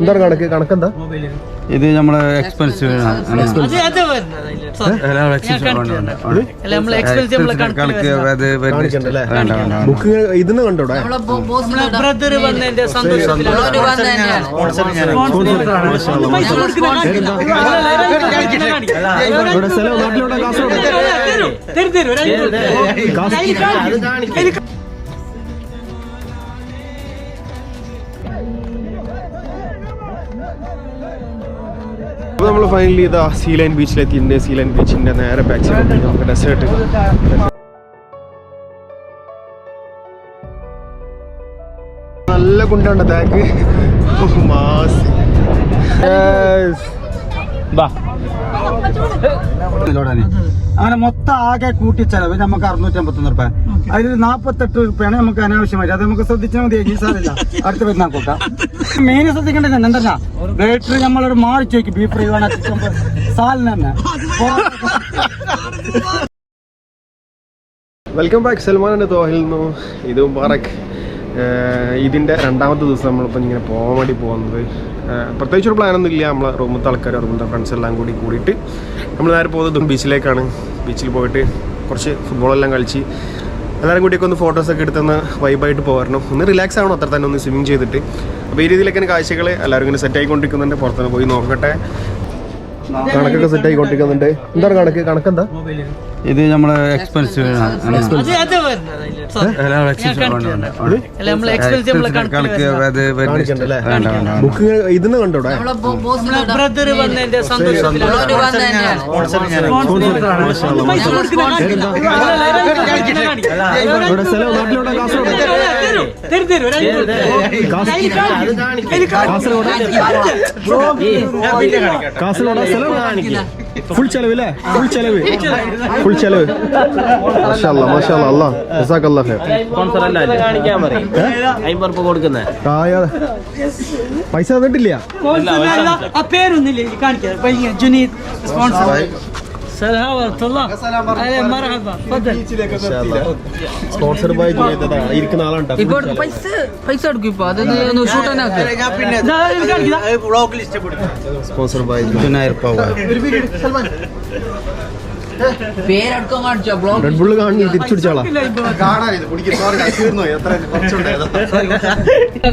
എന്താണ് കണക്ക്? കണക്കെന്താ? ഇത് നമ്മളെ എക്സ്പെൻസ് കണക്ക്. ബുക്ക് ഇതിന്ന് കണ്ടോടെ? നമ്മളെ ബ്രദർ വന്നതിന്റെ നമ്മൾ ഫൈനലി ഇതാ സീ ലൈൻ ബീച്ചിലെത്തിയിട്ടുണ്ട് സീ ലൈൻ ബീച്ചിന്റെ നേരെ ബാക്ക് സൈഡ് നമുക്ക് ഡെസേർട്ട് നല്ല കുണ്ടാണ് ബാഗ് മാസ്. അങ്ങനെ മൊത്തം ആകെ കൂട്ടി ചെലവ് നമുക്ക് അറുന്നൂറ്റി അമ്പത്തൊന്ന് റുപ്യ അതിൽ നാപ്പത്തെട്ട് റുപ്യാണ് നമുക്ക് അനാവശ്യമായിട്ട്. അത് നമുക്ക് ശ്രദ്ധിച്ചാൽ മതി ഈ സാറില്ല അടുത്ത വരുന്ന കൂട്ടാം മെയിൻ ശ്രദ്ധിക്കേണ്ടത് എന്താ ബാറ്ററി നമ്മളൊരു മാറിച്ച് നോക്കി ബീഫ് ഫ്രൈ വേണം സാലിന് തന്നെ. വെൽക്കം ബാക്ക് സൽമാൻ എന്റെ തോഹിൽ നിന്നു ഇത് മുബാറക്. ഇതിന്റെ രണ്ടാമത്തെ ദിവസം നമ്മളിപ്പോൾ ഇങ്ങനെ പോകാൻ വേണ്ടി പോകുന്നത്. ഏഹ് പ്രത്യേകിച്ച് ഒരു പ്ലാനൊന്നും ഇല്ല നമ്മളെ റൂമത്തെ ആൾക്കാർ റൂമത്തെ ഫ്രണ്ട്സ് എല്ലാം കൂടി കൂടിയിട്ട് നമ്മൾ നേരെ പോകുന്നത് ബീച്ചിലേക്കാണ് ബീച്ചിൽ പോയിട്ട് കുറച്ച് ഫുട്ബോളെല്ലാം കളിച്ച് എല്ലാവരും കൂടിയൊക്കെ ഒന്ന് ഫോട്ടോസൊക്കെ എടുത്തൊന്ന് വൈബായിട്ട് പോകാറുണ്ട് ഒന്ന് റിലാക്സ് ആവണം അത്ര തന്നെ ഒന്ന് സ്വിമ്മിങ് ചെയ്തിട്ട്. അപ്പോൾ ഈ രീതിയിലൊക്കെ കാഴ്ചകൾ എല്ലാവരും ഇങ്ങനെ സെറ്റ് ആയിക്കൊണ്ടിരിക്കുന്നുണ്ട്. പുറത്തുനിന്ന് പോയി നോക്കട്ടെ. കണക്കൊക്കെ സെറ്റ് ആയിക്കൊണ്ടിരിക്കുന്നുണ്ട്. എന്താണ് കണക്ക്? കണക്കെന്താ? ഇത് നമ്മളെ എക്സ്പെൻസീവ് കണക്ക്. ബുക്ക് ഇതിന്ന് കണ്ടോടെ. ഇവിടെ സ്ഥലം കാസർഗോഡ്. കാസർഗോഡ്. സ്ഥലം ഫുൾ ചെലവ് അല്ലേ ഫുൾ ചെലവ്. ഫുൾ ചെലവ്. മാഷാല്ലാ മാഷാല്ലാ അല്ലാ ജസാക്കല്ലാ ഖൈർ. കായ. പൈസ തന്നിട്ടില്ല? സ്പോൺസർ ആ പേരൊന്നില്ല ഈ കാണിക്കാം. പയ്യൻ ജുനീദ് സ്പോൺസർ സലാം വറഹ്മത്തുള്ളാ. അതെ, മർഹബ. ഫദൽ സ്പോൺസർ ബൈ ഇരിക്കുന്ന ആളുണ്ട് പൈസ പൈസ എടുക്കും ഇപ്പൊ അത് ഇത് കാണിക്കില്ല. സ്പോൺസർ ബൈ പതിനായിരം രൂപ പേരെടുക്കാൻ കാണിച്ചോ ബ്ലോഗ് റെഡ് ബുള്ള് കാണി തിരിച്ചു പിടിച്ചാളാ ഇല്ല, ഇപ്പൊ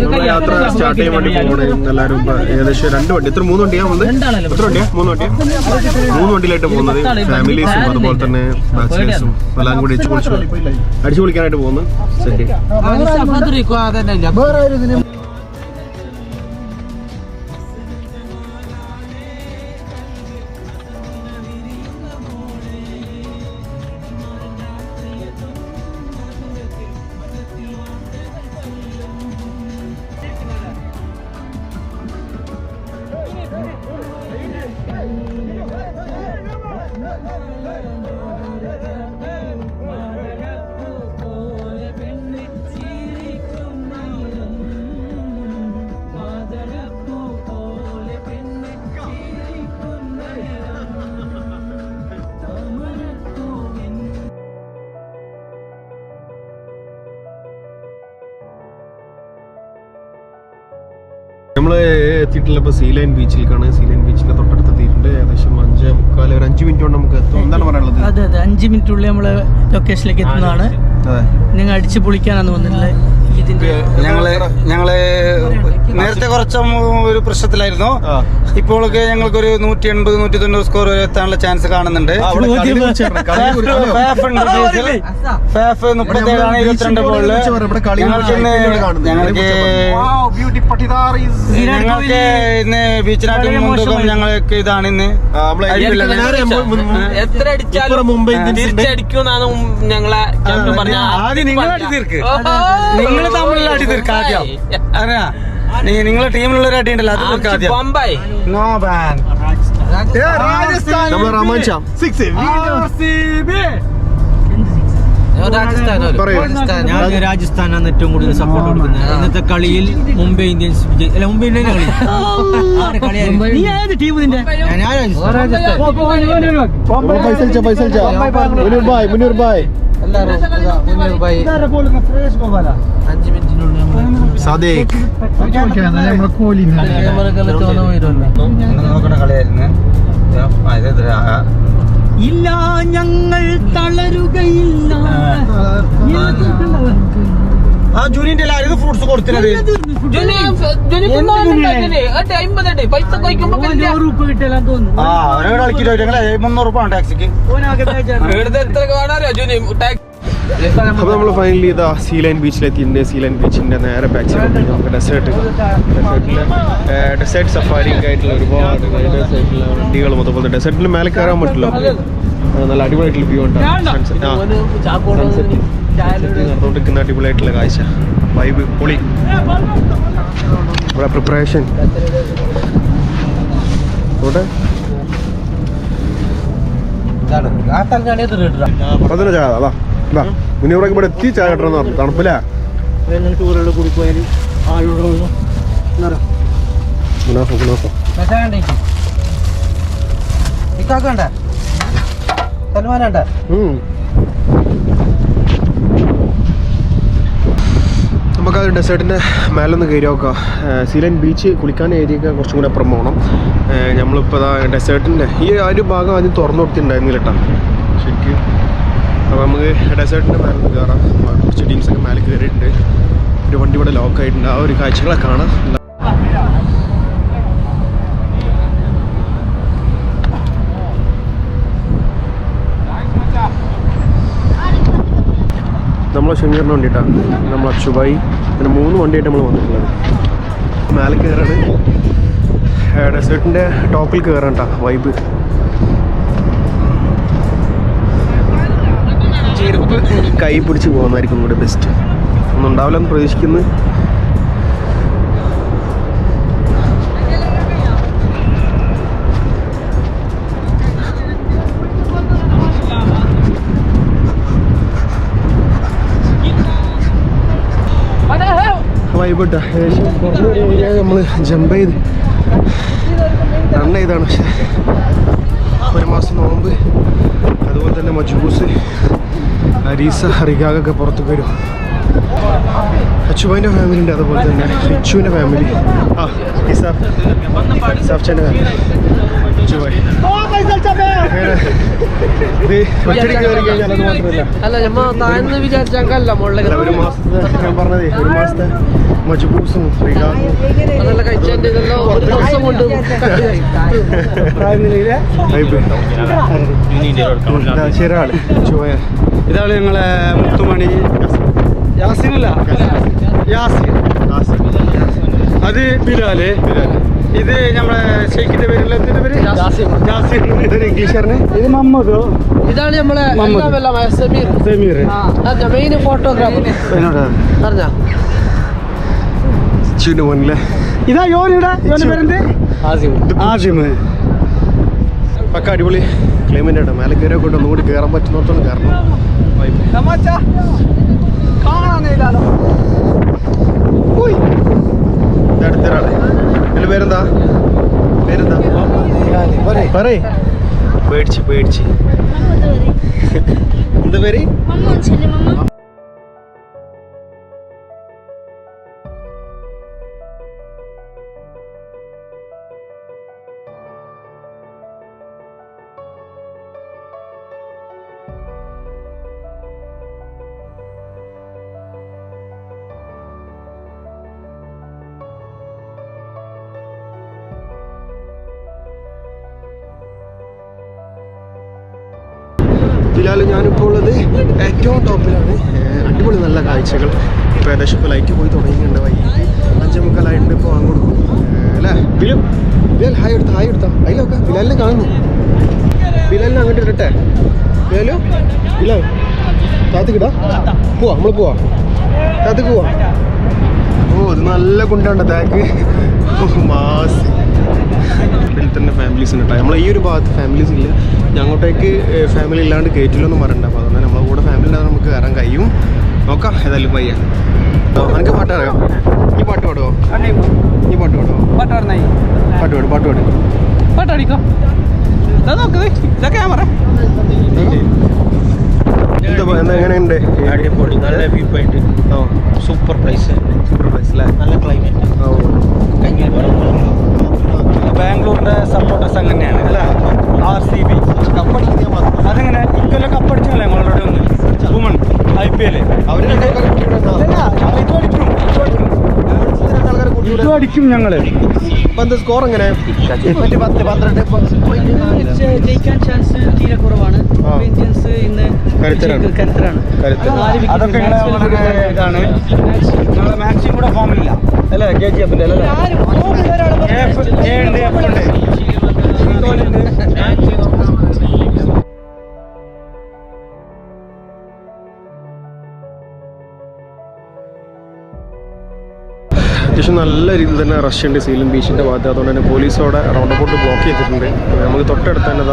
നമ്മൾ യാത്ര സ്റ്റാർട്ട് ചെയ്യാൻ വേണ്ടി പോകണേ എല്ലാവരും ഇപ്പൊ ഏകദേശം രണ്ട് വണ്ടി. എത്ര മൂന്ന് വണ്ടിയാ വന്നത്? എത്ര വണ്ടിയാ? മൂന്ന് വണ്ടിയാ? മൂന്ന് വണ്ടിയിലായിട്ട് പോകുന്നത്. ഫാമിലീസും അതുപോലെ തന്നെ ബാച്ചിലേഴ്സും എല്ലാം കൂടി അടിച്ചു പൊളിച്ചു. അടിച്ചു പൊളിക്കാനായിട്ട് പോകുന്നു. എത്തിയിട്ടുള്ള ഇപ്പൊ സീ ലൈൻ ബീച്ചിലേക്കാണ് സീ ലൈൻ ബീച്ചിന്റെ തൊട്ടടുത്ത് എത്തിയിട്ടുണ്ട് ഏകദേശം അഞ്ച് മുക്കാൽ ഒരു അഞ്ച് മിനിറ്റ് കൊണ്ട് നമുക്ക് എത്തും. എന്താണ് പറയാനുള്ളത്? അതെ അതെ. അഞ്ച് മിനിറ്റുള്ളിൽ നമ്മൾ ലൊക്കേഷനിലേക്ക് എത്തുന്നതാണ്. നിങ്ങൾ അടിച്ചു പൊളിക്കാനാണ് തോന്നുന്നില്ല ഇതിന്റെ ഞങ്ങൾ ഞങ്ങൾ നേരത്തെ കുറച്ച് ഒരു പ്രശ്നത്തിലായിരുന്നു. ഇപ്പോഴൊക്കെ ഞങ്ങൾക്കൊരു നൂറ്റി എൺപത് നൂറ്റി തൊണ്ണൂറ് സ്കോർ വരെ എത്താനുള്ള ചാൻസ് കാണുന്നുണ്ട്. ഫാഫ് മുപ്പത്തേഴാണ് ഇരുപത്തിരണ്ട് ബോളിൽ. ഞങ്ങൾക്ക്. ഞങ്ങൾക്ക് ഇന്ന് ബീച്ചിനാട്ട് മുമ്പ് ഞങ്ങൾക്ക് ഇതാണ് ഇന്ന്. എത്ര അടിച്ചാലും മുംബൈ ഇന്ത്യൻസിന്റെ ഞങ്ങളെ ആദ്യം നിങ്ങൾ നിങ്ങൾ തമ്മിലുള്ള അടി തീർക്ക് ആദ്യം അറിയാ നിങ്ങളെ ടീമിലുള്ള ഒരു അടി ഉണ്ടല്ലോ അത് തീർക്ക് ആദ്യം ബോംബെ നോ ബാൻ നമ്മളെ റഹ്മാൻ ഷാ പറയൂ ഞാൻ രാജസ്ഥാനാണ് ഏറ്റവും കൂടുതൽ സപ്പോർട്ട് കൊടുക്കുന്നത് ഇന്നത്തെ കളിയിൽ മുംബൈ ഇന്ത്യൻസ് വിജയി അല്ല മുംബൈ ഇന്ത്യൻസ് കളി ഞാൻ രാജസ്ഥാൻ നമ്മളെ നോക്കണ കളിയായിരുന്നു ഇല്ല ഞങ്ങൾ തളരുകയില്ല ആ ജൂനിന്റെ ഫ്രൂട്ട്സ് കൊടുത്തിനത്. ആ അവരെ കളിക്കില്ല. ഞങ്ങളെ മുന്നൂറ് രൂപ ടാക്സിക്ക്. അപ്പോൾ നമ്മൾ ഫൈനലി ഇതാ സീ ലൈൻ ബീച്ചിലെത്തിയിട്ടുണ്ട് സീ ലൈൻ ബീച്ചിന്റെ നേരെ ബാക്ക് സൈഡ് നമുക്ക് ഡെസേർട്ട് ഡെസേർട്ടിൽ ഡെസേർട്ട് സഫാരി ആയിട്ടുള്ള ഒരുപാട് ഡെസേർട്ടിലെ വണ്ടികളും അതുപോലെ ഡെസേർട്ടിൽ മേലെ കയറാൻ പറ്റില്ല. നല്ല അടിപൊളിയായിട്ടുള്ള വ്യൂ ഉണ്ടാകും സൺസെറ്റ് ആ. സൺസെറ്റ് നടന്നുകൊണ്ടിരിക്കുന്ന അടിപൊളിയായിട്ടുള്ള കാഴ്ച. വൈബ് പൊളി. ഇവിടെ പ്രിപ്പറേഷൻ ഇവിടെ അതിന് ചായ അതാ. ഇതാ. മുന്നൂറൊക്കെ ഇവിടെ എത്തി ചായ കിട്ടണമെന്ന് പറഞ്ഞു. തണുപ്പില്ല. ടൂറുകൾ കുടിക്കുവാൻ ആളുകളൊന്നും മുനാഫ നമുക്ക് ആ ഡെസേർട്ടിന്റെ മേലൊന്ന് കയറി നോക്കാം സീലൻ ബീച്ച് കുളിക്കാൻ ഏരിയൊക്കെ കുറച്ചും കൂടെ അപ്പുറം പോകണം. നമ്മളിപ്പോൾ അതാ ഡെസേർട്ടിന്റെ ഈ ആ ഒരു ഭാഗം ആദ്യം തുറന്നു കൊടുത്തിട്ടുണ്ടായിരുന്നില്ല കേട്ടോ ശരിക്കും. അപ്പോൾ നമുക്ക് ഡെസേർട്ടിന്റെ മേലെ ഒന്ന് കയറാം. കുറച്ച് ടീംസൊക്കെ മേലെ കയറിയിട്ടുണ്ട്. ഒരു വണ്ടി ഇവിടെ ലോക്ക് ആയിട്ടുണ്ട്. ആ ഒരു കാഴ്ചകളൊക്കെ കാണാം നമ്മളെ ഷമീറിന് വേണ്ടിയിട്ടാണ് നമ്മൾ അച്ചുബായി അങ്ങനെ മൂന്ന് വണ്ടിയായിട്ട് നമ്മൾ വന്നിട്ടുള്ളത്. മേലെ കയറാണ്. ഡെസേർട്ടിന്റെ ടോപ്പിൽ കയറണ്ട വൈബ് ചെരുപ്പ് കൈ പിടിച്ച് പോകുന്നതായിരിക്കും കൂടെ ബെസ്റ്റ് ഒന്നും ഉണ്ടാവില്ല എന്ന് കേട്ടോ ഏകദേശം നമ്മൾ ജമ്പ് ചെയ്ത് റൺ ചെയ്താണ്. പക്ഷേ ഒരു മാസം നോമ്പ്. അതുപോലെ തന്നെ മജൂസ് അരീസ റിഗാഗൊക്കെ പുറത്ത് വരും. അച്ചുബാന്റെ ഫാമിലി ഉണ്ട് അതുപോലെ തന്നെ റിച്ചുവിന്റെ ഫാമിലി ആ ഇസാഫ്. ഇസാഫ്ചന്റെ ഫാമിലി അച്ചുബായ്. ഇത് ഒറ്റടി കയറി കഴിഞ്ഞാൽ അത് മാത്രമല്ല. ഒരു മാസത്തെ ഞാൻ പറഞ്ഞതേ ഒരു മാസത്തെ മജബൂസും ഇതാണ് ഞങ്ങളെ മുത്തുമണി. യാസിനല്ല. യാസിൻ. അത് ബിലാൽ. ഇത് നമ്മളെ ഷെയ്ഖിന്റെ പേരിൽ എന്തിന്റെ പേര്? യാസിൻ. യാസിൻ. ഇതൊരു ഇംഗ്ലീഷുകാരന് ഇത് മമ്മദോ? ഇതാണ് നമ്മളെ സമീർ. സമീർ. മെയിൻ ഫോട്ടോഗ്രാഫർ പറഞ്ഞ? മുന്നിലെ. ഇതാ യോനിയുടെ യോന്റെ പേരെന്ത്? ആസിം. പക്ക അടിപൊളി ക്ലൈമറ്റ് ആട്ടോ. മേലെ കയറി കൊണ്ട് ഒന്നുകൂടി കയറാൻ പറ്റുന്നിടത്തോളം കയറണം. ഇത് അടുത്തൊരാൾ ഇതിന്റെ പേരെന്താ? പേരെന്താ? പറയ്. പേടിച്ച് പേടിച്ച്. എന്താ പേര്? ബിലാൽ ഞാനിപ്പോൾ ഉള്ളത് ഏറ്റവും ടോപ്പിലാണ്. അടിപൊളി നല്ല കാഴ്ചകൾ. ഇപ്പോൾ ഏകദേശം ഇപ്പോൾ ലൈറ്റ് പോയി തുടങ്ങിയിട്ടുണ്ട് വൈകിട്ട് അഞ്ചേ മുക്കാലായിട്ടുണ്ട് ഇപ്പോൾ വാങ്ങി കൊടുക്കും അല്ലേ? ബിലു ബിലാൽ ഹായ് എടുത്താ ഹായ് എടുത്ത. അതിലൊക്കെ ബിലാലിനെ കാണുന്നു. ബിലാലിനെ അങ്ങോട്ട് ഇടട്ടെ. ബിലാലു? ബിലാൽ താത്തിക്കിടാ പോവാ നമ്മൾ പോവാ. താത്തിക്ക് പോവാ. ഓ ഇത് നല്ല കുണ്ടാണ്ട് താക്ക്. മാസ്. ഇതിൽ തന്നെ ഫാമിലീസ് ഉണ്ട് കേട്ടോ നമ്മളെ ഈ ഒരു ഭാഗത്ത് ഫാമിലീസ് ഇല്ല. ഞങ്ങോട്ടേക്ക് ഫാമിലി ഇല്ലാണ്ട് കയറ്റില്ലൊന്നും പറയണ്ട. അപ്പോൾ അതുകൊണ്ട് നമ്മളെ കൂടെ ഫാമിലി ഇല്ലാതെ നമുക്ക് കയറാൻ കഴിയും. നോക്കാം ഏതായാലും പയ്യ എനിക്ക് പാട്ട് അറിയാം നീ പാട്ട് പാടുവോ? നീ പാട്ട് പാടുവോ? പാട്ട് പാടും പാട്ട് പാടും. പാട്ട് നോക്ക് ഇതാ ക്യാമറ എന്താ എന്താ എങ്ങനെയുണ്ട്? അടിപൊളി നല്ല വ്യൂ പോയിന്റ് ഓ സൂപ്പർ പ്ലേസ് സൂപ്പർ പ്ലേസ് അല്ലേ നല്ല ക്ലൈമറ്റ് ഓ ബാംഗ്ലൂരിന്റെ സപ്പോർട്ടേഴ്സ് അങ്ങനെയാണ് അല്ല? ആർ സി ബി അതെങ്ങനെ? ഇക്കൊല്ലം കപ്പടിച്ചല്ലേ ഞങ്ങളുടെ ഒന്ന് വുമൺ ഐ പി എൽ ഇതും അടിക്കും. ഞങ്ങൾ. സ്കോർ എങ്ങനെ? ജയിക്കാൻ ചാൻസ് തീരെ കുറവാണ്. ഇന്ത്യൻസ് ഇന്ന് കരുത്തരാണ്. അതൊക്കെ ഇതാണ്. കൂടെ അല്ലേ കെ ജി എഫിന്റെ അല്ലേ. അത്യാവശ്യം നല്ല രീതിയിൽ തന്നെ റഷ് ഉണ്ട് സീലം ബീച്ചിന്റെ ഭാഗത്ത്. അതുകൊണ്ട് തന്നെ പോലീസ് അവിടെ റൗണ്ട് അബൌട്ട് ബ്ലോക്ക് ചെയ്തിട്ടുണ്ട് നമുക്ക് തൊട്ടടുത്ത് തന്നെ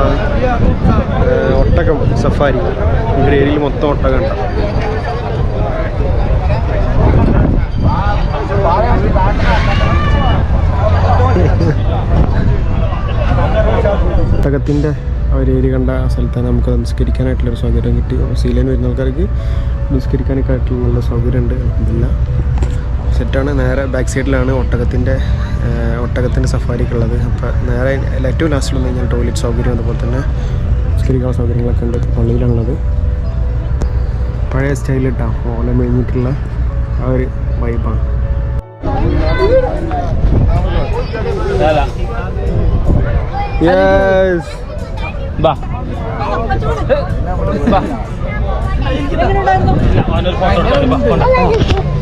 ഒട്ടകം സഫാരി. ഇവിടെ ഏരിയയിൽ മൊത്തം ഒട്ടകം ഉണ്ട് ഒട്ടകത്തിന്റെ ആ ഒരു ഏരിയ കണ്ട സ്ഥലത്താണ് നമുക്ക് നമസ്കരിക്കാനായിട്ടുള്ളൊരു സൗകര്യം കിട്ടി. അപ്പോൾ വരുന്ന ആൾക്കാർക്ക് നമസ്കരിക്കാനൊക്കെ ആയിട്ടുള്ള നല്ല സൗകര്യമുണ്ട്. ഇതില്ല സെറ്റാണ്. നേരെ ബാക്ക് സൈഡിലാണ് ഒട്ടകത്തിന്റെ ഒട്ടകത്തിന്റെ സഫാരിക്ക് ഉള്ളത്. നേരെ ഏറ്റവും ലാസ്റ്റിൽ വന്നു കഴിഞ്ഞാൽ ടോയ്ലറ്റ് സൗകര്യം അതുപോലെ തന്നെ നമസ്കരിക്കാനുള്ള സൗകര്യങ്ങളൊക്കെ ഉണ്ട് പള്ളിയിലാണുള്ളത്. പഴയ സ്റ്റൈലിട്ടാണ് ഓല മേഞ്ഞിട്ടുള്ള ആ ഒരു വൈബാണ് യെസ് ബാ.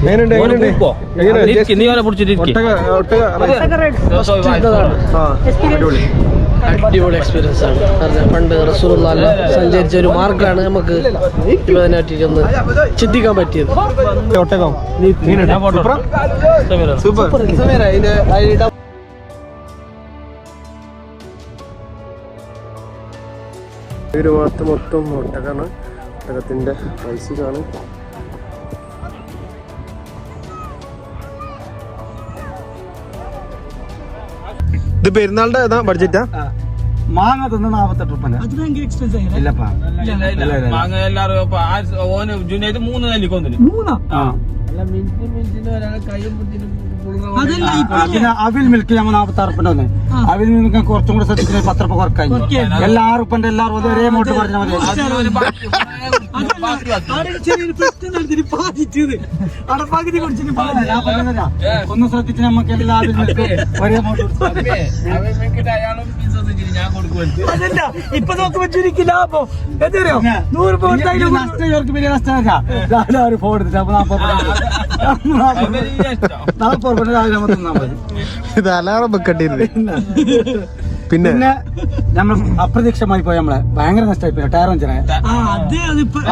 എങ്ങനെയുണ്ട് എങ്ങനെയുണ്ട് എങ്ങനെ നീ അവനെ പിടിച്ചിട്ട് ഒട്ടക ഒട്ടക ആ. അടിപൊളി. അടിപൊളി എക്സ്പീരിയൻസ് ആണ്. അറിഞ്ഞ പണ്ട് റസൂറുള്ള സഞ്ചരിച്ച ഒരു മാർഗമാണ് നമുക്ക് ഇരുപതിനായിട്ടിരുന്ന് ഒന്ന് ചിന്തിക്കാൻ പറ്റിയത്. സൂപ്പർ. ഒരു ഭാഗത്ത് മൊത്തം ഒട്ടകമാണ് ഒട്ടകത്തിന്റെ പൈസക്കാണ്. ഇത് പെരുന്നാളുടെ ഏതാ? ബഡ്ജറ്റാ. മാങ്ങ തന്നെ നാപ്പത്തെട്ട് റുപ്യ അത് ഭയങ്കര എക്സ്പെൻസ് ആയി ഇല്ലപ്പാ. മാങ്ങ ഓന് ജുനൈദ് മൂന്ന് നെല്ലിക്കൊന്നില്ല മൂന്നാ? ആ അതല്ല ഇപ്പൊ അവിൽ മിൽക്ക് ഞങ്ങൾ നാൽപ്പത്തി ആറ് റുപ്യ അവിൽ മിൽക്ക് കുറച്ചും കൂടെ ശ്രദ്ധിക്കുന്നത് പത്ത് കുറക്കായി എല്ലാവരും എല്ലാ റുപ്യന്റെ എല്ലാവരും ഒരേ മോട്ട് പറഞ്ഞാൽ മതി. ഒന്ന് ശ്രദ്ധിച്ച് നമുക്ക് എല്ലാ അവിൽ മിൽക്കും ഒരേ മോട്ട് അതല്ല ഇപ്പൊ നോക്കുമ്പോ ചുരുക്കി ലാഭം. എന്തറിയോ നൂറ് ഒരു ഫോൺ ഇത് അലാറം പിന്നെ. പിന്നെ? നമ്മൾ അപ്രതീക്ഷമായി പോയി നമ്മളെ. ഭയങ്കര നഷ്ടമായി പോയി. ടയർ വഞ്ചന ആ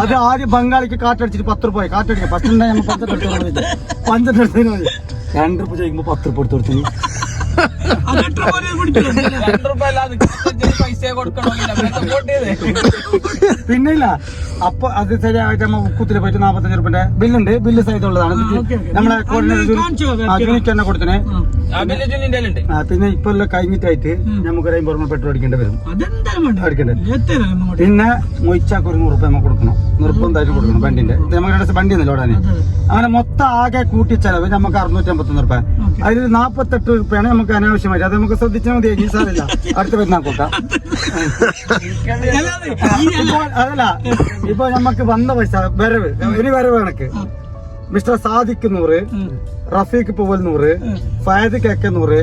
അത് ആദ്യം ബംഗാളിക്ക് കാറ്റടിച്ചിട്ട് പത്ത് രൂപ കാറ്റടിക്കാം പത്ത് നമ്മൾ പഞ്ചെടുത്ത് രണ്ട് രൂപ ചോദിക്കുമ്പോ പത്ത് രൂപ എടുത്തു കൊടുത്തു. പിന്നെ ഇല്ല അപ്പൊ അത് ശരിയായിട്ട് നമ്മ ഉക്കുത്തിൽ പോയിട്ട് നാപ്പത്തഞ്ച് റുപ്യന്റെ ബില്ലുണ്ട്. Bill okay. നമ്മളെ കോർഡിനേറ്റർ തന്നെ കൊടുത്തനെ. ആ. ബില്ല് ജുനിന്റെ പിന്നെ ഇപ്പൊ എല്ലാം കഴിഞ്ഞിട്ടായിട്ട് നമുക്ക് ഒരു അമ്പത് റുപ്യ പെട്രോൾ അടിക്കേണ്ടി വരും. പിന്നെ മൊയ്ച്ചാക്ക് ഒരു നൂറ് റുപ്യ നമുക്ക് കൊടുക്കണം. നിർബന്ധമായിട്ട് കൊടുക്കണം വണ്ടിന്റെ നമ്മുടെ നമുക്ക് രണ്ട് വണ്ടി ഒന്നല്ലോ ഉടനെ അങ്ങനെ മൊത്തം ആകെ കൂട്ടി ചെലവ് നമുക്ക് അറുന്നൂറ്റി അമ്പത്തൊന്ന് റുപ്യ അതിൽ നാപ്പത്തെട്ട് റുപ്യാണ് നമുക്ക് അനാവശ്യമായിട്ട് അത് നമുക്ക് ശ്രദ്ധിച്ചാൽ മതി ഈ സാറില്ല അടുത്ത വരുന്ന കൂട്ടാം അതല്ല ഇപ്പൊ നമുക്ക് വന്ന പൈസ വരവ്. ഇനി വരവ് കണക്ക്. മിസ്റ്റർ സാദിക്ക് നൂറ് റഫീഖ് പൂവൽ നൂറ് ഫയദ് കെക്കെ നൂറ്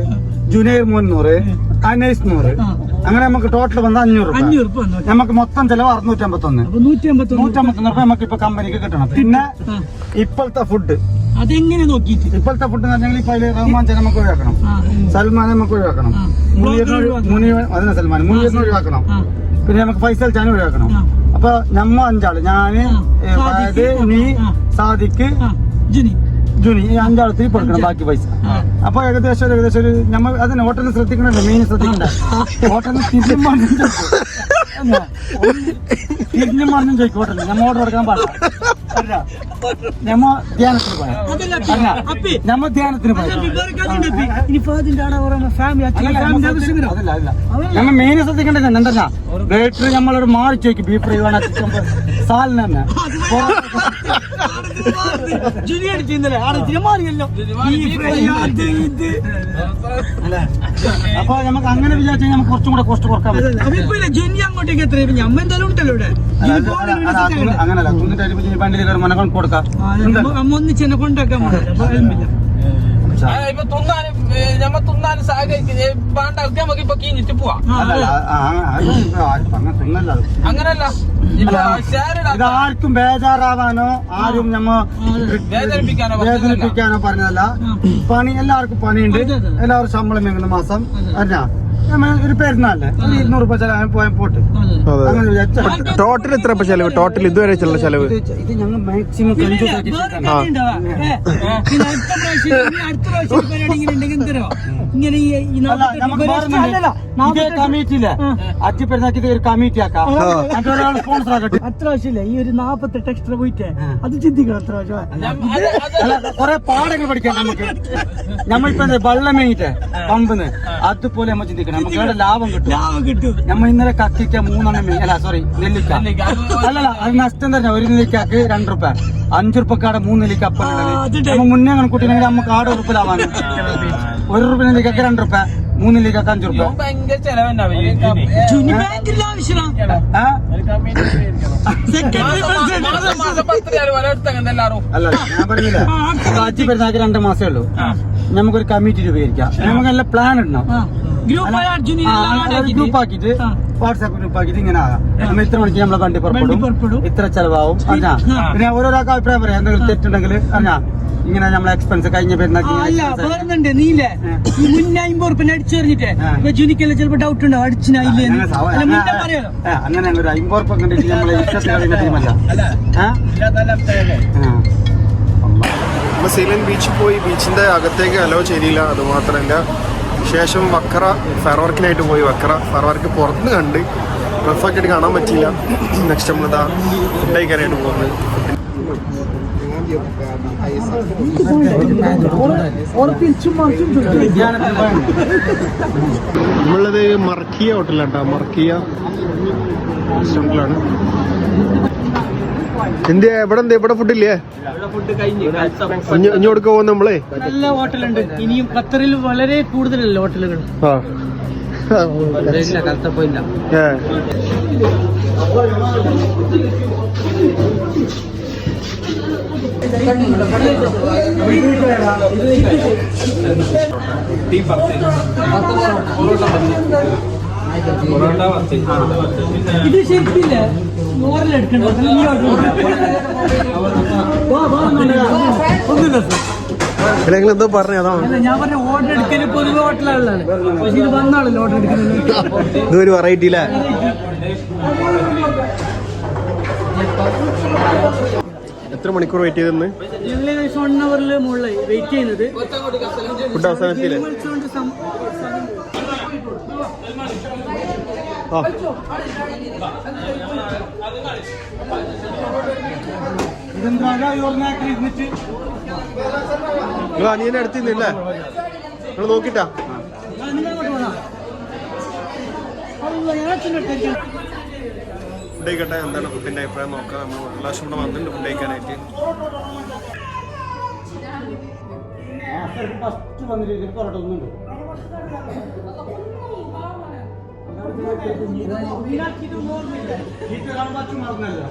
ജുനൈർ മുന്നൂറ് നൂറ് അനൈസ് നൂറ്. അങ്ങനെ നമുക്ക് ടോട്ടൽ വന്ന അഞ്ഞൂറ് അഞ്ഞൂറ്. നമുക്ക് മൊത്തം ചെലവ് അറുന്നൂറ്റി അമ്പത്തൊന്ന് അപ്പൊ നൂറ്റി നൂറ്റമ്പത്തൊന്ന് രൂപ നമുക്ക് ഇപ്പൊ കമ്പനിക്ക് കിട്ടണം. പിന്നെ ഇപ്പോഴത്തെ ഫുഡ് അതെങ്ങനെ നോക്കിയിട്ട്? ഇപ്പോഴത്തെ ഫുഡ് എന്ന് പറഞ്ഞാൽ ഇപ്പൊ റഹ്മാൻ നമുക്ക് ഒഴിവാക്കണം. സൽമാനെ നമുക്ക് ഒഴിവാക്കണം. ആ. മുനീറിനെ ഒഴി- മുനി അതിനെ സൽമാൻ മുനീറിനെ ഒഴിവാക്കണം. പിന്നെ നമുക്ക് ഫൈസൽ ചാൻ ഒഴിവാക്കണം. അപ്പൊ നമ്മ അഞ്ചാൾ. ഞാൻ സാദിക്ക് നീ ജുനി. ജുനി ഈ അഞ്ചാൾ തിരി കൊടുക്കണം ബാക്കി പൈസ. അപ്പൊ ഏകദേശം ഒരു ഏകദേശം ഒരു നമ്മ അതിന് ഹോട്ടലിൽ ശ്രദ്ധിക്കണല്ലോ മീൻ ശ്രദ്ധിക്കണ്ട. ഹോട്ടലിൽ തിരിഞ്ഞും മറിഞ്ഞും തിരിഞ്ഞും മറിഞ്ഞും ചോദിക്കും ഹോട്ടലിൽ. നമ്മ ഓർഡർ എടുക്കാൻ പാടില്ല നമ്മ ധ്യാനത്തിന് പോയാ. അതല്ല അല്ല. അപ്പി. നമ്മ ധ്യാനത്തിന് നമ്മ മെയിൻ ശ്രദ്ധിക്കേണ്ടത് എന്തല്ല ബേറ്ററി നമ്മളൊരു മാറിച്ച് വെക്കും ബീഫ് ഫ്രൈ വേണം? ചിക്കൻ സാലിന് തന്നെ. അപ്പൊ നമുക്ക് അങ്ങനെ വിചാരിച്ചാൽ നമുക്ക് കുറച്ചും കൂടെ കോസ്റ്റ് കുറയ്ക്കാൻ പറ്റും? അങ്ങനല്ല. തുന്നിട്ട് അരിപ്പിച്ച് വണ്ടിയിൽ കയറി മനക്കാൻ കൊടുക്കാം. ഒന്നിച്ച് കൊണ്ടാക്കാൻ. ഇപ്പൊ തിന്നാനും തിന്നാനും വേണ്ട നമുക്ക് ഇപ്പൊ കീഞ്ഞിട്ട് പോവാം. ആർക്കും. അങ്ങനല്ല. ബേജാറാവാനോ ആരും നമ്മ വേദനിപ്പിക്കാനോ വേദനിപ്പിക്കാനോ പറഞ്ഞതല്ല. പണി എല്ലാവർക്കും പണിയുണ്ട്. എല്ലാവരും ശമ്പളം എങ്ങനെ മാസം? അല്ല നമ്മ ഒരു പെരുന്നാളല്ലേ ഒരു ഇരുന്നൂറ് രൂപ ചെലവ് പോയാൽ പോട്ട്. അതെ. അതെ അങ്ങനെ വിചാരിച്ച ടോട്ടൽ എത്ര ഇപ്പൊ ചെലവ്? ടോട്ടൽ ഇതുവരെ ചെല്ലുന്ന ചെലവ്? ഇത് ഇത് ഞങ്ങൾ മാക്സിമം കഞ്ചൂസ് ആക്കി അടുത്ത പ്രാവശ്യം ഇനി അടുത്ത പ്രാവശ്യം ഈ പരിപാടി ഇങ്ങനെ ഉണ്ടെങ്കിൽ ഇങ്ങനെ ഈ കമ്മിറ്റിയില്ലേ അച്ഛ ഒരു കമ്മിറ്റി ആക്കാം സ്പോൺസർ ആക്കട്ടെ. അത്ര ഈ ഒരു നാപ്പത്തെട്ട് എക്സ്ട്രാ പോയിട്ട്. അത് ചിന്തിക്കണം അത്ര അല്ല കുറെ പാഠങ്ങൾ പഠിക്കാം നമുക്ക്. നമ്മളിപ്പോ വെള്ളം മേങ്ങിട്ട് പമ്പിന്ന്. അതുപോലെ നമ്മൾ ചിന്തിക്കണം. നമുക്ക് ഇവിടെ ലാഭം കിട്ടും. ലാഭം കിട്ടും. നമ്മ ഇന്നലെ കത്തിക്ക മൂന്നെണ്ണം അല്ല സോറി നെല്ലിക്ക. അല്ലല്ല അത് നഷ്ടം തന്നെ ഒരു നെല്ലിക്കാക്ക് രണ്ട് റുപ്യ. അഞ്ചു റുപ്യക്കാടെ മൂന്ന് നെല്ലിക്ക അപ്പം മുന്നേ കണക്കൂട്ടിനെങ്കിൽ നമുക്ക് ആടെ ലാഭാണ് ഒരു റുപ്യ നെല്ലിക്കാക്ക് രണ്ട് റുപ്യ മൂന്ന് നെല്ലിക്കാക്ക് അഞ്ചു റുപ്യ. ഭയങ്കര മാസം മാസം അല്ല ഞാൻ പറഞ്ഞില്ല? പെരുന്നാക്ക് രണ്ട് മാസമേ ഉള്ളൂ. നമുക്കൊരു കമ്മിറ്റി രൂപീകരിക്കാം. നമുക്ക് നല്ല പ്ലാൻ ഇടണം. ഗ്രൂപ്പ് ആക്കിയിട്ട് വാട്സാപ്പ് ഗ്രൂപ്പ് ആക്കിയിട്ട് ഇങ്ങനെ ആകാം. നമ്മൾ ഇത്ര മണിക്ക് നമ്മളെ വണ്ടി. പുറപ്പെടും. ഇത്ര ചെലവാകും അറിഞ്ഞാ പിന്നെ ഓരോരാൾക്ക് അഭിപ്രായം പറയാം. എന്തെങ്കിലും തെറ്റുണ്ടെങ്കിൽ അറിഞ്ഞാ ഇങ്ങനെ നമ്മളെ എക്സ്പെൻസ് കഴിഞ്ഞ പെരുന്നാക്ക് അല്ല. വേറെന്നുണ്ട് നീല്ലേ ഈ മുന്നേ അമ്പത് ഉറുപ്പിന് അടിച്ചു പറഞ്ഞിട്ട് ഇപ്പൊ ജൂനിക്കെല്ലാം ചിലപ്പോ ഡൗട്ട് ഉണ്ടോ? അടിച്ചിനായില്ലേ അല്ല മുന്നേ അങ്ങനെ- പറയാലോ അങ്ങനെ ഒരു അമ്പത് ഉറുപ്പ് കണ്ടിട്ട് നമ്മളെ. നമ്മൾ സീലൻ ബീച്ചിൽ പോയി ബീച്ചിന്റെ അകത്തേക്ക് അലോ ശരിയില്ല അതുമാത്രമല്ല ശേഷം വക്കറ ഫയർ വർക്കിനായിട്ട് പോയി വക്കറ ഫയർ വർക്ക് പുറത്ത് കണ്ട് പെർഫെക്റ്റ് ആയിട്ട് കാണാൻ പറ്റിയില്ല. നെക്സ്റ്റ് നമ്മളിതാ ഫുഡ് കഴിക്കാനായിട്ട് പോകുന്നത്. നമ്മളുള്ളത് മർക്കിയ ഹോട്ടലാണ് കേട്ടോ മർക്കിയ റെസ്റ്റോറന്റിലാണ് എന്ത് ഇവിടെ എന്താ ഇവിടെ ഫുഡില്ലേ ഇല്ലേ? ഇഞ്ഞ് കൊടുക്ക പോകുന്ന നമ്മളെ? നല്ല ഹോട്ടലുണ്ട്. ഇനിയും ഖത്തറിൽ വളരെ കൂടുതലല്ലേ ഹോട്ടലുകൾ. ഏ. ഇത് ശരിക്കില്ല ഒന്നുമില്ല എന്തോ പറഞ്ഞു അതാണ് ഞാൻ പറഞ്ഞ ഓർഡർ എടുക്കൽ പൊതുവെ ഹോട്ടലുകളിലാണ് പക്ഷെ ഇത് വന്നാണല്ലോ ഓർഡർ എടുക്കുന്നത്. ഇതൊരു വെറൈറ്റി അല്ലേ എത്ര മണിക്കൂർ വെയിറ്റ് ചെയ്തെന്ന് ഞങ്ങൾ ഏകദേശം വൺ അവറിൽ മുകളിൽ വെയിറ്റ് ചെയ്യുന്നത്. ഫുഡ് അവസാനത്തില്ലേ ആ. നിങ്ങൾ അനിയനെ അടുത്തില്ലേ നിങ്ങൾ നോക്കിട്ടാ ആ, നിങ്ങൾ അങ്ങോട്ട് പോണോ? അല്ല, ഞാൻ അച്ഛന്റെ അടുത്തേക്ക് ഫുഡ് കഴിക്കട്ടെ എന്താണ് ഫുഡിന്റെ അഭിപ്രായം നോക്കാം നമ്മൾ ഒരു പ്രാവശ്യം ഇവിടെ വന്നിട്ടുണ്ട് ഫുഡ് കഴിക്കാനായിട്ട് ഫസ്റ്റ് വന്നിട്ട് പൊറോട്ട ഒന്നുണ്ട് ഇത് കാണുമ്പോൾ മറന്നല്ലോ